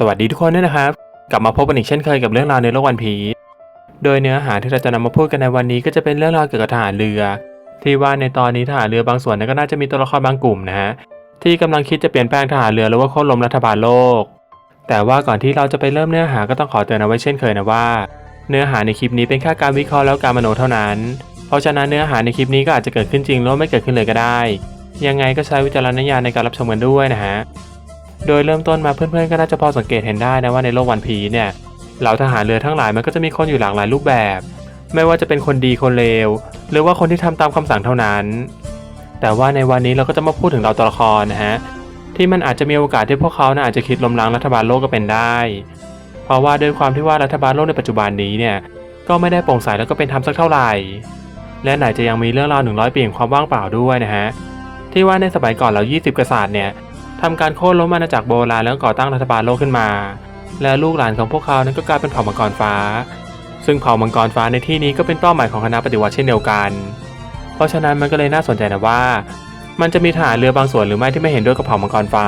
สวัสดีทุกคนด้วยนะครับ กลับมาพบกันอีกเช่นเคยกับเรื่องราวในโลกวันพีชโดยเนื้อหาที่เราจะนำมาพูดกันในวันนี้ก็จะเป็นเรื่องราวเกี่ยวกับทหารเรือ ที่ว่าในตอนนี้ทหารเรือบางส่วนนั้นก็น่าจะมีตัวละครบางกลุ่มนะฮะที่กำลังคิดจะเปลี่ยนแปลงทหารเรือหรือว่าโค่นล้มรัฐบาลโลก แต่ว่าก่อนที่เราจะไปเริ่มเนื้อหาก็ต้องขอเตือนเอาไว้เช่นเคยนะว่า เนื้อหาในคลิปนี้เป็นแค่การวิเคราะห์แล้วการมโนเท่านั้น เพราะฉะนั้นเนื้อหาในคลิปนี้ก็อาจจะเกิดขึ้นจริงหรือไม่เกิดขึ้นเลยก็ได้ ยังไงก็ใช้วิจารณญาณในการรับชมกันด้วยนะฮะ โดยเริ่มต้นมาเพื่อนๆก็น่าจะพอสังเกตเห็นได้นะว่าในโลกวันพีเนี่ยเหล่าทหารเรือทั้งหลายมันก็จะมีคนอยู่หลากหลายรูปแบบ ไม่ว่าจะเป็นคนดีคนเลว หรือว่าคนที่ทำตามคำสั่งเท่านั้น แต่ว่าในวันนี้เราก็จะมาพูดถึงเราตัวละครนะฮะที่มันอาจจะมีโอกาสที่พวกเขานะอาจจะคิดล้มล้างรัฐบาลโลกก็เป็นได้ เพราะว่าด้วยความที่ว่ารัฐบาลโลกในปัจจุบันนี้เนี่ยก็ไม่ได้โปร่งใสแล้วก็เป็นธรรมสักเท่าไหร่ และไหนจะยังมีเรื่องราว100ปีแห่งความว่างเปล่าด้วยนะฮะที่ว่าในสมัยก่อนเรา 20 กษัตริย์เนี่ย ทำการโค่นล้มอาณาจักรโบราณแล้วก่อตั้งรัฐบาลโลกขึ้นมา และลูกหลานของพวกเขานั้นก็กลายเป็นเผ่ามังกรฟ้า ซึ่งเผ่ามังกรฟ้าในที่นี้ก็เป็นเป้าหมายของคณะปฏิวัติเช่นเดียวกัน เพราะฉะนั้นมันก็เลยน่าสนใจนะว่า มันจะมีทหารเรือบางส่วนหรือไม่ที่ไม่เห็นด้วยกับเผ่ามังกรฟ้า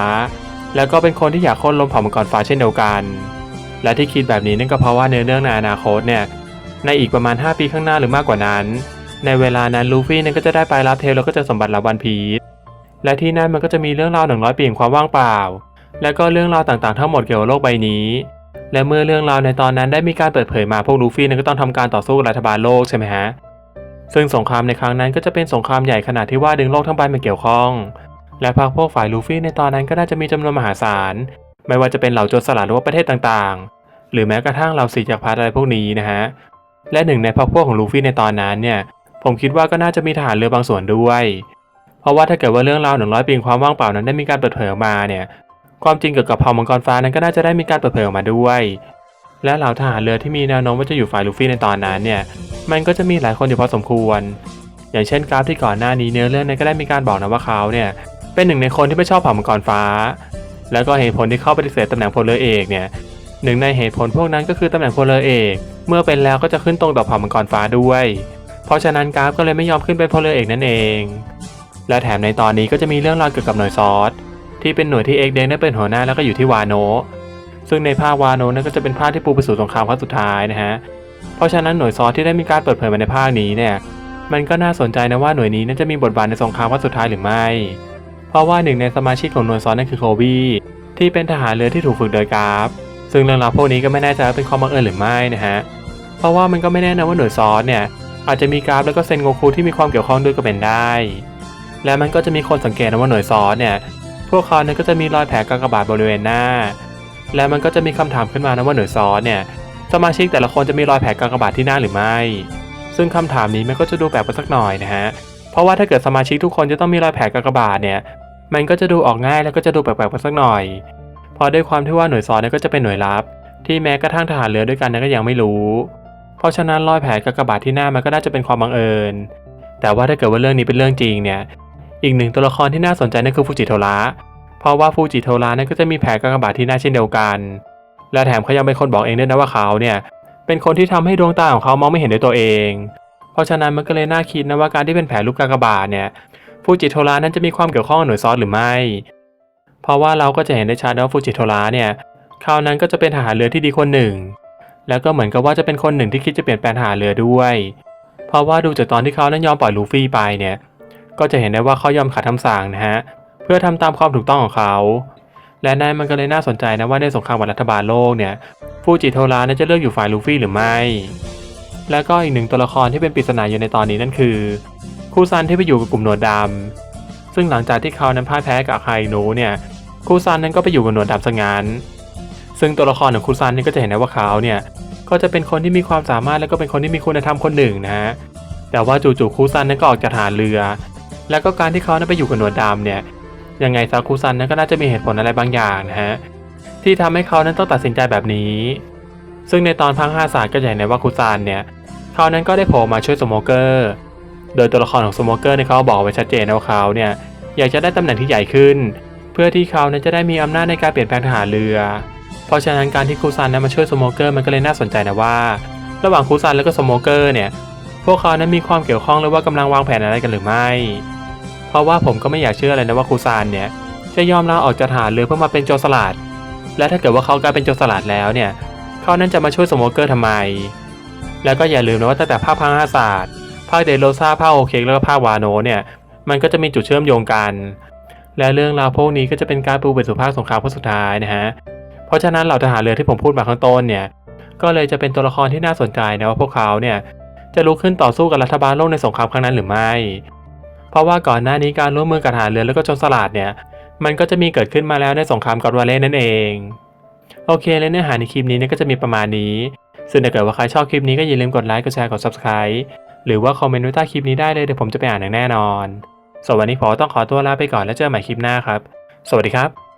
แล้วก็เป็นคนที่อยากโค่นล้มเผ่ามังกรฟ้าเช่นเดียวกัน และที่คิดแบบนี้นั่นก็เพราะว่าเนื้อเรื่องในอนาคตเนี่ยในอีกประมาณ 5 ปีข้างหน้าหรือมากกว่านั้น ในเวลานั้นลูฟี่นั้นก็จะได้ไปรับเทลแล้วก็จะสมบัติรับวันพีช และที่นั่นมันก็จะมีเรื่องราวหนึ่งร้อยปีแห่งความว่างเปล่า และก็เรื่องราวต่างๆทั้งหมดเกี่ยวกับโลกใบนี้ และเมื่อเรื่องราวในตอนนั้นได้มีการเปิดเผยมาพวกลูฟี่นั้นก็ต้องทำการต่อสู้กับรัฐบาลโลกใช่ไหมฮะซึ่งสงครามในครั้งนั้นก็จะเป็นสงครามใหญ่ขนาดที่ว่าดึงโลกทั้งใบมาเกี่ยวข้อง และพรรคพวกฝ่ายลูฟี่ในตอนนั้นก็น่าจะมีจำนวนมหาศาล ไม่ว่าจะเป็นเหล่าโจรสลัดหรือว่าประเทศต่างๆ หรือแม้กระทั่งเหล่าสีจักพรรดิอะไรพวกนี้นะฮะ และหนึ่งในพรรคพวกของลูฟี่ในตอนนั้นเนี่ย ผมคิดว่าก็น่าจะมีทหารเรือบางส่วนด้วย เพราะว่าถ้าเกิดว่าเรื่องราวหนึ่งร้อยปีความว่างเปล่านั้นได้มีการเปิดเผยออกมาเนี่ย ความจริงเกี่ยวกับเผ่ามังกรฟ้านั้นก็น่าจะได้มีการเปิดเผยออกมาด้วย และเหล่าทหารเรือที่มีแนวโน้มว่าจะอยู่ฝ่ายลูฟี่ในตอนนั้นเนี่ย มันก็จะมีหลายคนอยู่พอสมควร อย่างเช่นกราฟที่ก่อนหน้านี้เนื้อเรื่องนั้นก็ได้มีการบอกนะว่าเขาเนี่ยเป็นหนึ่งในคนที่ไม่ชอบเผ่ามังกรฟ้า แล้วก็เหตุผลที่เข้าปฏิเสธตำแหน่งพลเรือเอกเนี่ยหนึ่งในเหตุผลพวกนั้นก็คือตำแหน่งพลเรือเอก เมื่อเป็นแล้วก็จะขึ้นตรงต่อเผ่ามังกรฟ้าด้วย เพราะฉะนั้นกราฟก็เลยไม่ยอมขึ้นเป็นพลเรือเอกนั่นเอง และแถมในตอนนี้ก็จะมีเรื่องราวเกี่ยวกับหน่วยซอสที่เป็นหน่วยที่เอกเดงได้เป็นหัวหน้าแล้วก็อยู่ที่วาโน ซึ่งในภาควาโนนั่นก็จะเป็นภาคที่ปูไปสู่สงครามครั้งสุดท้ายนะฮะ เพราะฉะนั้นหน่วยซอสที่ได้มีการเปิดเผยมาในภาคนี้เนี่ย มันก็น่าสนใจนะว่าหน่วยนี้น่าจะมีบทบาทในสงครามครั้งสุดท้ายหรือไม่ เพราะว่าหนึ่งในสมาชิกของหน่วยซอสนั่นคือโคบี้ที่เป็นทหารเรือที่ถูกฝึกโดยกราฟ ซึ่งเรื่องราวพวกนี้ก็ไม่แน่ใจว่าเป็นความบังเอิญหรือไม่นะฮะ เพราะว่ามันก็ไม่แน่นะว่าหน่วยซอสเนี่ยอาจจะมีกราฟแล้วก็เซนโงคูที่มีความเกี่ยวข้องด้วยก็เป็นได้ และมันก็จะมีคนสังเกตนะว่าหน่วยซอสเนี่ยพวกเขาเนี่ยก็จะมีรอยแผลกากบาทบริเวณหน้า และมันก็จะมีคำถามขึ้นมานะว่าหน่วยซอสเนี่ยสมาชิกแต่ละคนจะมีรอยแผลกากบาทที่หน้าหรือไม่ ซึ่งคำถามนี้มันก็จะดูแปลกไปสักหน่อยนะฮะเพราะว่าถ้าเกิดสมาชิกทุกคนจะต้องมีรอยแผลกากบาทเนี่ยมันก็จะดูออกง่ายแล้วก็จะดูแปลกๆไปสักหน่อย เพราะด้วยความที่ว่าหน่วยซอสเนี่ยก็จะเป็นหน่วยลับ ที่แม้กระทั่งทหารเรือด้วยกันเนั้นก็ยังไม่รู้ เพราะฉะนั้นรอยแผลกากบาทที่หน้ามันก็น่าจะเป็นความบังเอิญ แต่ว่าถ้าเกิดว่าเรื่องนี้เป็นเรื่องจริงเนี่ย อีกหนึ่งตัวละครที่น่าสนใจนั่นคือฟูจิโทระเพราะว่าฟูจิโทระนั้นก็จะมีแผลกากบาทที่น้าเช่นเดียวกัน และแถมเขายังเป็นคนบอกเองด้วยนะว่าเขาเนี่ยเป็นคนที่ทำให้ดวงตาของเขามองไม่เห็นด้วยตัวเอง เพราะฉะนั้นมันก็เลยน่าคิดนะว่าการที่เป็นแผลลูกกากบาทเนี่ยฟูจิโทระนั้นจะมีความเกี่ยวข้องกับหน่วยซอสหรือไม่ เพราะว่าเราก็จะเห็นได้ชัดนะว่าฟูจิโทระเนี่ยเขาวนั้นก็จะเป็นทหารเรือที่ดีคนหนึ่ง แล้วก็เหมือนกับว่าจะเป็นคนหนึ่งที่คิดจะเปลี่ยนแปลงทหารเรือด้วย เพราะว่าดูจากตอนที่เขานั้นยอมปล่อยลูฟี่ไปเนี่ย ก็จะเห็นได้ว่าเขายอมขัดคำสั่งนะฮะเพื่อทำตามความถูกต้องของเขา และนั่นมันก็เลยน่าสนใจนะว่าในสงครามกับรัฐบาลโลกเนี่ยฟูจิโทระนั้นจะเลือกอยู่ฝ่ายลูฟี่หรือไม่ แล้วก็อีกหนึ่งตัวละครที่เป็นปริศนาอยู่ในตอนนี้นั่นคือคูซันที่ไปอยู่กับกลุ่มหนวดดำซึ่งหลังจากที่เขานั้นพ่ายแพ้กับไคโนะเนี่ยคูซันนั้นก็ไปอยู่กับหนวดดำซะงั้นซึ่งตัวละครของคูซันนี่ก็จะเห็นได้ว่าเขาเนี่ยก็จะเป็นคนที่มีความสามารถแล้วก็เป็นคนที่มีคุณธรรมคนหนึ่งนะฮะแต่ว่าจู่ๆคูซันนั้นก็ออกจากฐานเรือ แล้วก็การที่เขานั้นไปอยู่กับหนวดดำเนี่ยยังไงซาคูซันนั้นก็น่าจะมีเหตุผลอะไรบางอย่างนะฮะที่ทำให้เขานั้นต้องตัดสินใจแบบนี้ ซึ่งในตอนพังห้าศาสตร์ก็จะเห็นว่าคูซันเนี่ยเขานั้นก็ได้โผล่มาช่วยสโมเกอร์ โดยตัวละครของสโมเกอร์เนี่ยเขาบอกไว้ชัดเจนนะว่าเขาเนี่ยอยากจะได้ตำแหน่งที่ใหญ่ขึ้น เพื่อที่เขานั้นจะได้มีอำนาจในการเปลี่ยนแปลงทหารเรือ เพราะฉะนั้นการที่คูซันนั้นมาช่วยสโมเกอร์มันก็เลยน่าสนใจนะว่า ระหว่างคูซันแล้วก็สโมเกอร์เนี่ยพวกเขานั้นมีความเกี่ยวข้องหรือว่ากำลังวางแผนอะไรกันหรือไม่ เพราะว่าผมก็ไม่อยากเชื่อเลยนะว่าครูซานเนี่ยจะยอมลาออกจากทหารเรือเพื่อมาเป็นโจรสลัด และถ้าเกิดว่าเขากลายเป็นโจรสลัดแล้วเนี่ยเขานั้นจะมาช่วยสโมเกอร์ทำไม แล้วก็อย่าลืมนะว่าตั้งแต่ภาคพังอาศาสตร์ภาคเดโลซาภาคโอเคกแล้วก็ภาควาโนเนี่ยมันก็จะมีจุดเชื่อมโยงกัน และเรื่องราวพวกนี้ก็จะเป็นการปูไปสู่ภาคสงครามครั้งสุดท้ายนะฮะ เพราะฉะนั้นเหล่าทหารเรือที่ผมพูดมาข้างต้นเนี่ย ก็เลยจะเป็นตัวละครที่น่าสนใจนะว่าพวกเขาเนี่ยจะลุกขึ้นต่อสู้กับรัฐบาลโลกในสงครามครั้งนั้นหรือไม่ เพราะว่าก่อนหน้านี้การร่วมมือกับทหารเรือแล้วก็โจรสลัดเนี่ย มันก็จะมีเกิดขึ้นมาแล้วในสงครามกอร์ดวาเล่นั่นเอง โอเคและเนื้อหาในคลิปนี้เนี่ยก็จะมีประมาณนี้ ซึ่งถ้าเกิดว่าใครชอบคลิปนี้ก็อย่าลืมกดไลค์ กดแชร์ กด subscribe หรือว่าคอมเมนต์ไว้ใต้คลิปนี้ได้เลยเดี๋ยวผมจะไปอ่านอย่างแน่นอนสวนวันนี้ผมต้องขอตัวลาไปก่อนแล้วเจอกันใหม่คลิปหน้าครับ สวัสดีครับ